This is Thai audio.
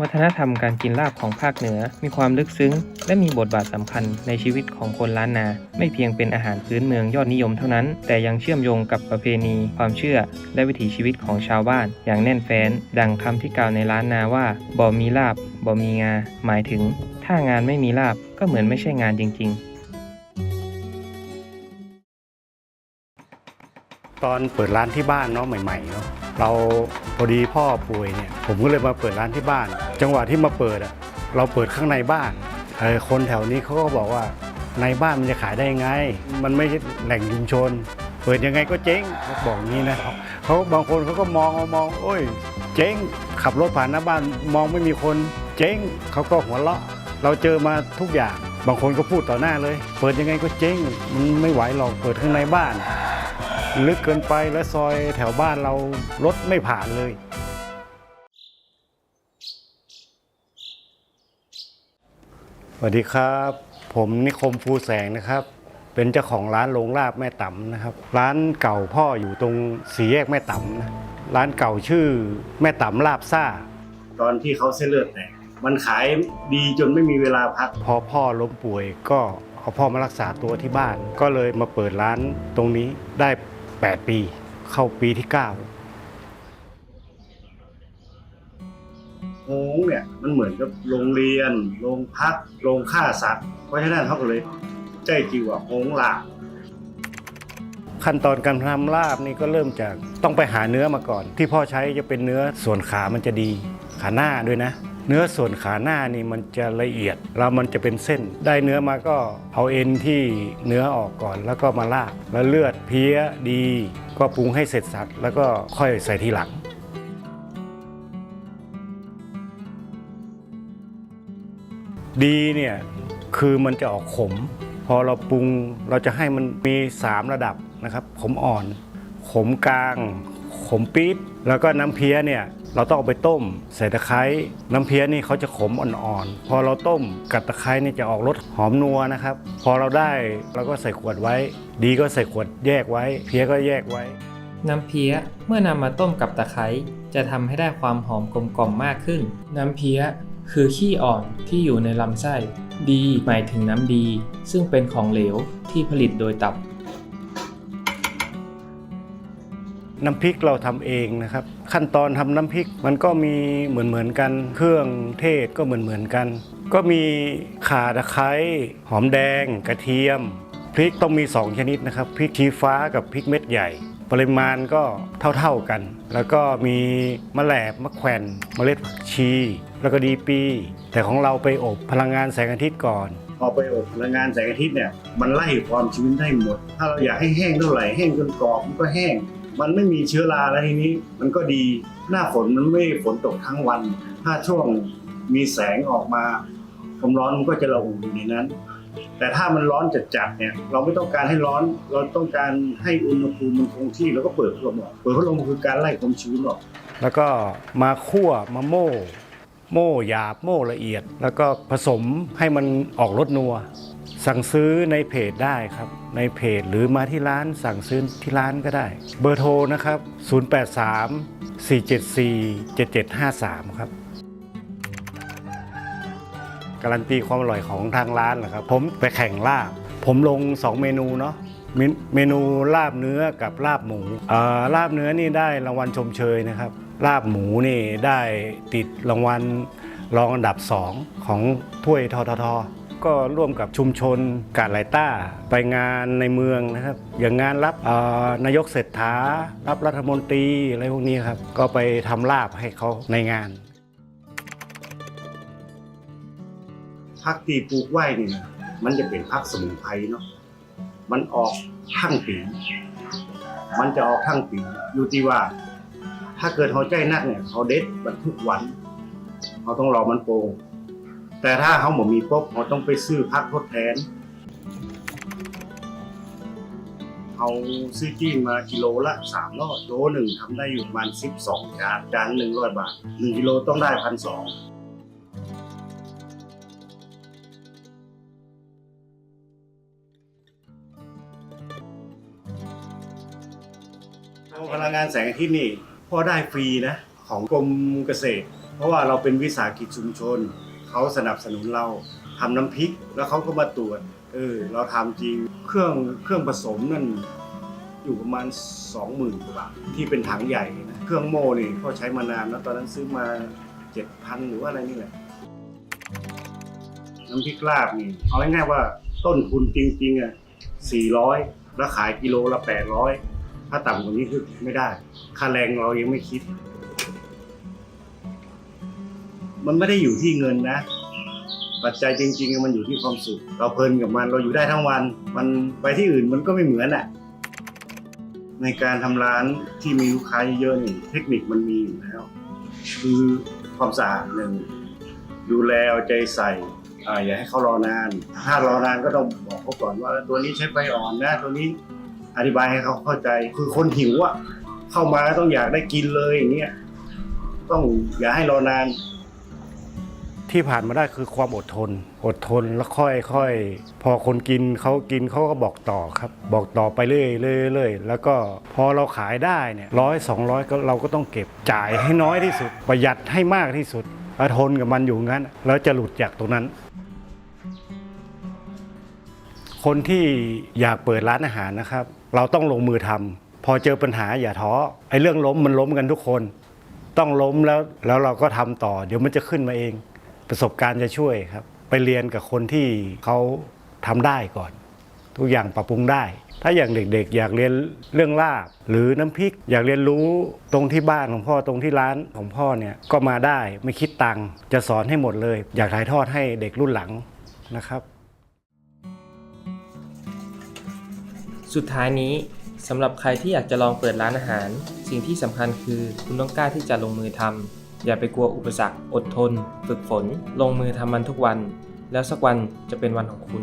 วัฒนธรรมการกินลาบของภาคเหนือ มีความลึกซึ้ง และมีบทบาทสำคัญในชีวิตของคนล้านนา ไม่เพียงเป็นอาหารพื้นเมืองยอดนิยมเท่านั้น แต่ยังเชื่อมโยงกับประเพณี ความเชื่อ และวิถีชีวิตของชาวบ้าน อย่างแน่นแฟ้น ดังคำที่กล่าวในล้านนาว่าบ่มีลาบบ่มีงา หมายถึง ถ้างานไม่มีลาบก็เหมือนไม่ใช่งานจริง ๆ ตอนเปิดร้านที่บ้านเนาะใหม่ๆเนาะเราพอดีพ่อป่วยเนี่ยผมก็เลยมาเปิดร้านที่บ้าน จังหวะที่มาเปิดอะเราเปิดข้างในบ้านเออคนแถวนี้เขาก็บอกว่าในบ้านมันจะขายได้ไง มันไม่ใช่แหล่งชุมชน เปิดยังไงก็เจ๊งเขาบอกงนี้นะเขาบางคนเขาก็มองมองโอ้ย เจ๊งขับรถผ่านหน้าบ้านมองไม่มีคนเจ๊งเขาก็หัวเราะ เราเจอมาทุกอย่าง บางคนก็พูดต่อหน้าเลย เปิดยังไงก็เจ๊งมันไม่ไหวหรอกเปิดข้างในบ้าน ลึกเกินไปและซอยแถวบ้านเรารถไม่ผ่านเลย สวัสดีครับ ผมนิคมฟูแสงนะครับ เป็นเจ้าของร้านโรงลาบแม่ต๋ำนะครับ ร้านเก่าพ่ออยู่ตรงสี่แยกแม่ต๋ำนะร้านเก่าชื่อแม่ต๋ำลาบซ่า ตอนที่เขาเส้นเลือดแตกมันขายดีจนไม่มีเวลาพัก พอพ่อล้มป่วยก็เอาพ่อมารักษาตัวที่บ้าน ก็เลยมาเปิดร้านตรงนี้ได้ 8 ปี เข้าปีที่9โฮงเนี่ยมันเหมือนกับโรงเรียน โรงพัก โรงฆ่าสัตว์ เพราะฉะนั้นเขาก็เลยใจจิวว่าโฮงลาบขั้นตอนการทำลาบนี่ก็เริ่มจากต้องไปหาเนื้อมาก่อน ที่พ่อใช้จะเป็นเนื้อส่วนขามันจะดี ขาหน้าด้วยนะ เนื้อส่วนขาหน้านี่มันจะละเอียด แล้วมันจะเป็นเส้น ได้เนื้อมาก็เอาเอ็นที่เนื้อออกก่อนแล้วก็มาลาบแล้วเลือดเพี้ยดี ก็ปรุงให้เสร็จสับแล้วก็ค่อยใส่ทีหลังดีเนี่ยคือมันจะออกขม พอเราปรุงเราจะให้มันมี 3 ระดับนะครับ ขมอ่อน ขมกลาง มปี๊ดแล้วก็น้ำเพี้ยเนี่ยเราต้องเอาไปต้มใส่ตะไคร้น้ำเพี้ยนี่เขาจะขมอ่อนๆ พอเราต้มกับตะไคร้นี่จะออกรสหอมนัวนะครับ พอเราได้เราก็ใส่ขวดไว้ ดีก็ใส่ขวดแยกไว้ เพี้ยก็แยกไว้ น้ำเพี้ยเมื่อนำมาต้มกับตะไคร้จะทำให้ได้ความหอมกลมกล่อมมากขึ้น น้ำเพี้ยคือขี้อ่อนที่อยู่ในลำไส้ ดีหมายถึงน้ำดี ซึ่งเป็นของเหลวที่ผลิตโดยตับ น้ำพริกเราทำเองนะครับ ขั้นตอนทำน้ำพริกมันก็มีเหมือนเหมือนๆกัน เครื่องเทศก็เหมือนเหมือนๆกัน ก็มีข่าตะไคร้หอมแดง กระเทียม พริกต้องมี 2 ชนิดนะครับ พริกชี้ฟ้ากับพริกเม็ดใหญ่ ปริมาณก็เท่าๆกัน แล้วก็มีมะแหลบมะแขวนเมล็ดผักชี แล้วก็ดีปี แต่ของเราไปอบพลังงานแสงอาทิตย์ก่อนพอไปอบพลังงานแสงอาทิตย์เนี่ยมันไล่ความชื้นได้หมด ถ้าเราอยากให้แห้งเท่าไหร่แห้งจนกรอบมันก็แห้ง มันไม่มีเชื้อราแล้วทีนี้ มันก็ดีหน้าฝนมันไม่ฝนตกทั้งวัน ถ้าช่วงมีแสงออกมาความร้อนมันก็จะระอุอยู่ในนั้น แต่ถ้ามันร้อนจัดๆเนี่ยเราไม่ต้องการให้ร้อนเราต้องการให้อุณหภูมิมันคงที่แล้วก็เปิดพัดลมออกเปิดพัดลมคือการไล่ความชื้นออกแล้วก็มาคั่วมาโม่ โม่หยาบโม่ละเอียด แล้วก็ผสมให้มันออกรสนัว สั่งซื้อในเพจได้ครับ ในเพจ หรือมาที่ร้านสั่งซื้อที่ร้านก็ได้ เบอร์โทรนะครับ 083 474 7753 ครับ การันตีความอร่อยของทางร้านเหรอครับ ผมไปแข่งลาบ ผมลง 2 เมนูเนาะเมนเมนูลาบเนื้อกับลาบหมูลาบเนื้อนี่ได้รางวัลชมเชยนะครับ ลาบหมูนี่ได้ติดรางวัลรองอันดับ 2 ของถ้วยททท ก็ร่วมกับชุมชนกาดไหลต้า ไปงานในเมืองนะครับ อย่างงานรับนายกเศรษฐา รับรัฐมนตรีอะไรพวกนี้ครับ ก็ไปทำลาบให้เขาในงานพักที่ปลูกไว้นี่นะมันจะเป็นพักสมุนไพรเนาะมันออกทั้งปี มันจะออกทั้งปี อยู่ที่ว่า ถ้าเกิดเขาใจนักเนี่ยเขาเด็ดมันทุกวันเขาต้องรอมันโปร่ง แต่ถ้าเขาหมมีปุ๊บเขาต้องไปซื้อพักทดแทนเอาซื้อจีนมากิโลละสามร้อยโลหนึ่งทำได้อยู่ประมาณสิบสองจานจานหนึ่งร้อยบาทหนึ่งกิโลต้องได้พันสองพลังงานแสงอาทิตย์นี่พ่อได้ฟรีนะ ของกรมเกษตร เพราะว่าเราเป็นวิสาหกิจชุมชน เขาสนับสนุนเราทำน้ำพริกแล้วเขาก็มาตรวจเออเราทำจริงเครื่องเครื่องผสมนั่นอยู่ประมาณ 20,000กว่าบาทที่เป็นถังใหญ่นะเครื่องโม่นี่เขาใช้มานานแล้วตอนนั้นซื้อมา7,000หรือว่าอะไรนี่แหละน้ำพริกลาบนี่เอาง่ายๆว่าต้นทุนจริงๆอะ400 แล้วขายกิโลละ 800 ถ้าต่ำกว่านี้คือไม่ได้ ค่าแรงเรายังไม่คิด มันไม่ได้อยู่ที่เงินนะ ปัจจัยจริงๆ มันอยู่ที่ความสุข เราเพลินกับมันเราอยู่ได้ทั้งวัน มันไปที่อื่นมันก็ไม่เหมือนอะ ในการทำร้านที่มีลูกค้าเยอะๆนี่เทคนิคมันมีอยู่แล้ว คือความสะอาดหนึ่งดูแลเอาใจใส่อ่าอย่าให้เขารอนาน ถ้ารอนานก็ต้องบอกเขาก่อนว่า ตัวนี้ใช้ไฟอ่อนนะตัวนี้อธิบายให้เขาเข้าใจคือคนหิวอะเข้ามาต้องอยากได้กินเลยอย่างเงี้ยต้องอย่าให้รอนาน ที่ผ่านมาได้คือความอดทน อดทนแล้วค่อยค่อยพอคนกินเขากินเขาก็บอกต่อครับ บอกต่อไปเรื่อยเรื่อยเรื่อยแล้วก็พอเราขายได้เนี่ยร้อยสองร้อยก็เราก็ต้องเก็บจ่ายให้น้อยที่สุด ประหยัดให้มากที่สุดอดทนกับมันอยู่งั้น แล้วจะหลุดจากตรงนั้น คนที่อยากเปิดร้านอาหารนะครับ เราต้องลงมือทำพอเจอปัญหาอย่าท้อไอ้เรื่องล้มมันล้มกันทุกคน ต้องล้มแล้วแล้วเราก็ทำต่อ เดี๋ยวมันจะขึ้นมาเอง ประสบการณ์จะช่วยครับ ไปเรียนกับคนที่เขาทำได้ก่อน ทุกอย่างปรับปรุงได้ ถ้าอย่างเด็กๆ อยากเรียนเรื่องลาบ หรือน้ำพริก อยากเรียนรู้ตรงที่บ้านของพ่อตรงที่ร้านของพ่อเนี่ยก็มาได้ไม่คิดตังค์จะสอนให้หมดเลย อยากถ่ายทอดให้เด็กรุ่นหลังนะครับสุดท้ายนี้สำหรับใครที่อยากจะลองเปิดร้านอาหาร สิ่งที่สำคัญคือคุณต้องกล้าที่จะลงมือทำ อย่าไปกลัวอุปสรรค อดทน ฝึกฝน ลงมือทำมันทุกวัน แล้วสักวันจะเป็นวันของคุณ